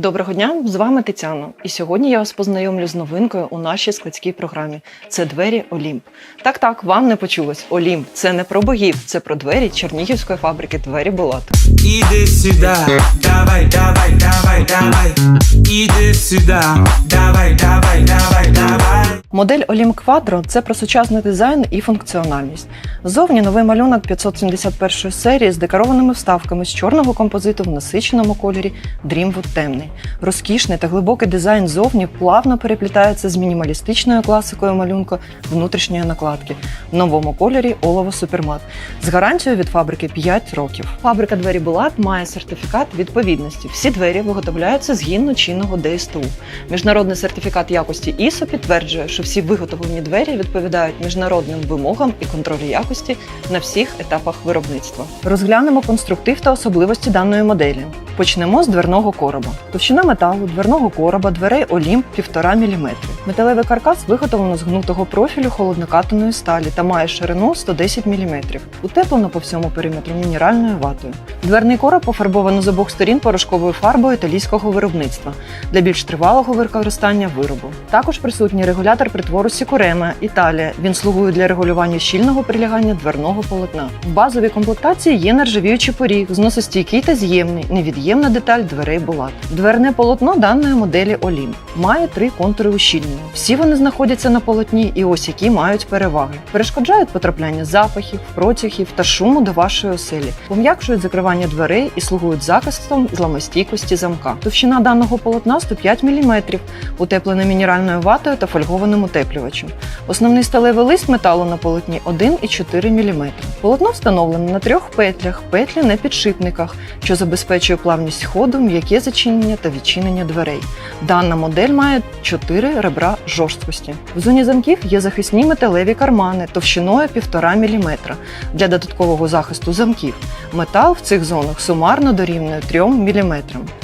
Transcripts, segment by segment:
Доброго дня, з вами Тетяна. І сьогодні я вас познайомлю з новинкою у нашій складській програмі. Це двері Олімп. Так, так, вам не почулось. Олімп це не про богів, це про двері Чернігівської фабрики двері Булат. Іди сюда, давай, давай, давай, давай. Іди сюда, давай, давай, давай, давай. Модель Олімп Quattro – це про сучасний дизайн і функціональність. Ззовні новий малюнок 571 серії з декорованими вставками з чорного композиту в насиченому кольорі Dreamwood темний. Розкішний та глибокий дизайн зовні плавно переплітається з мінімалістичною класикою малюнка внутрішньої накладки в новому кольорі олово супермат з гарантією від фабрики 5 років. Фабрика двері Булат має сертифікат відповідності. Всі двері виготовляються згідно чинного ДСТУ. Міжнародний сертифікат якості ISO підтверджує, що всі виготовлені двері відповідають міжнародним вимогам і контролю якості на всіх етапах виробництва. Розглянемо конструктив та особливості даної моделі. Почнемо з дверного короба. Товщина металу дверного короба дверей Олімп 1,5 мм. Металевий каркас виготовлено з гнутого профілю холоднокатаної сталі та має ширину 110 мм. Утеплено по всьому периметру мінеральною ватою. Дверний короб пофарбовано з обох сторін порошковою фарбою італійського виробництва для більш тривалого використання виробу. Також присутній регулятор притвору Сікурема Італія. Він слугує для регулювання щільного прилягання дверного полотна. В базовій комплектації є нержавіючий поріг, зносостійкий та з'ємний, невід'ємна деталь дверей Булат. Дверне полотно даної моделі Олімп має три контури ущільнення. Всі вони знаходяться на полотні, і ось які мають переваги. Перешкоджають потрапляння запахів, протягів та шуму до вашої оселі, пом'якшують закривання дверей і слугують захистом зламостійкості замка. Товщина даного полотна 105 мм, утеплене мінеральною ватою та фольгованим утеплювачем. Основний сталевий лист металу на полотні 1,4 мм. Полотно встановлене на трьох петлях, петлі на підшипниках, що забезпечує плавність ходу, м'яке зачинення та відчинення дверей. Дана модель має 4 ребра жорсткості. В зоні замків є захисні металеві кармани товщиною 1,5 мм для додаткового захисту замків. Метал в цих зонах сумарно дорівнює 3 мм.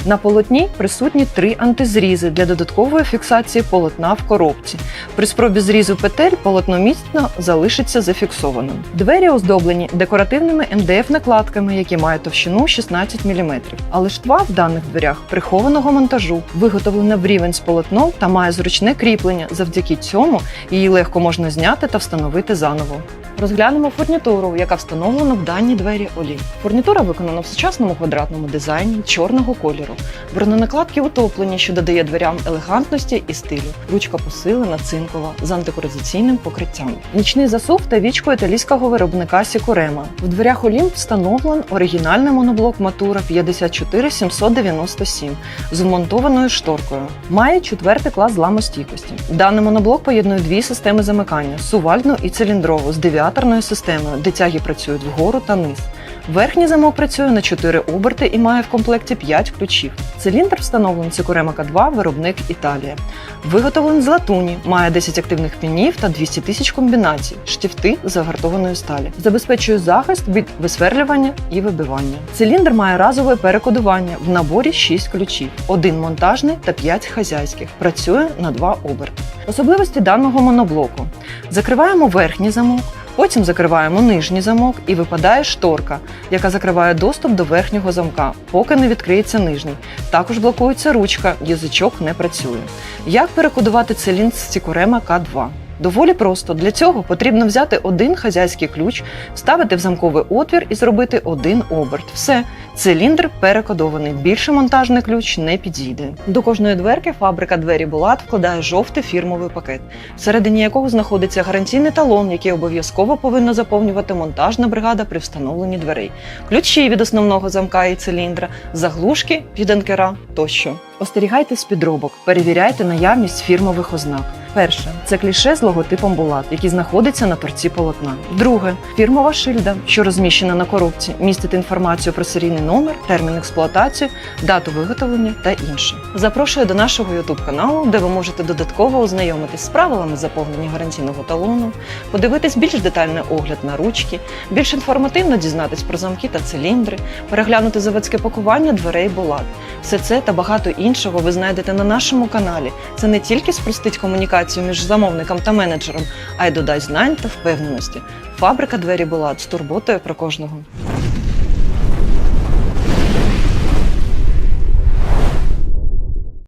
На полотні присутні три антизрізи для додаткової фіксації полотна в коробці. При спробі зрізу петель полотно міцно залишиться зафіксованим. Двері оздоблені декоративними МДФ-накладками, які мають товщину 16 мм. Але штва в даних дверях прихованого монтажу виготовлена в рівень з полотном та має зручне кріплення. Завдяки цьому її легко можна зняти та встановити заново. Розглянемо фурнітуру, яка встановлена в даній двері Олі. Фурнітура виконана в сучасному квадратному дизайні чорного кольору. Броненакладки утоплені, що додає дверям елегантності і стилю. Ручка посилена, цинкова з антикорозаційним покриттям. Нічний засув та вічко італійського виробника Сікурема. В дверях Олімп встановлен оригінальний моноблок Матура 54797 з вмонтованою шторкою. Має четвертий клас зламостійкості. Даний моноблок поєднує дві системи замикання сувальну і циліндрову з девіаторною системою, де тяги працюють вгору та низ. Верхній замок працює на 4 оберти і має в комплекті 5 ключів. Циліндр встановлений Сікурема К2, виробник Італія. Виготовлений з латуні, має 10 активних пінів та 200 тисяч комбінацій, штифти з загартованої сталі. Забезпечує захист від висверлювання і вибивання. Циліндр має разове перекодування в наборі 6 ключів: один монтажний та 5 хазяйських. Працює на 2 оберти. Особливості даного моноблоку: закриваємо верхній замок. Потім закриваємо нижній замок і випадає шторка, яка закриває доступ до верхнього замка, поки не відкриється нижній. Також блокується ручка, язичок не працює. Як перекодувати циліндр з цікурема К2? Доволі просто. Для цього потрібно взяти один хазяйський ключ, вставити в замковий отвір і зробити один оберт. Все, циліндр перекодований. Більше монтажний ключ не підійде. До кожної дверки фабрика двері Булат вкладає жовтий фірмовий пакет, всередині якого знаходиться гарантійний талон, який обов'язково повинна заповнювати монтажна бригада при встановленні дверей, ключі від основного замка і циліндра, заглушки від анкера тощо. Остерігайтесь підробок, перевіряйте наявність фірмових ознак. Перше це кліше з логотипом Булат, який знаходиться на торці полотна. Друге фірмова шильда, що розміщена на коробці, містить інформацію про серійний номер, термін експлуатації, дату виготовлення та інше. Запрошую до нашого youtube каналу, де ви можете додатково ознайомитись з правилами заповнення гарантійного талону, подивитись більш детальний огляд на ручки, більш інформативно дізнатись про замки та циліндри, переглянути заводське пакування дверей Булат. Все це та багато іншого ви знайдете на нашому каналі. Це не тільки спростить комунікацію між замовником та менеджером, а й додасть знань та впевненості. Фабрика двері була з турботою про кожного.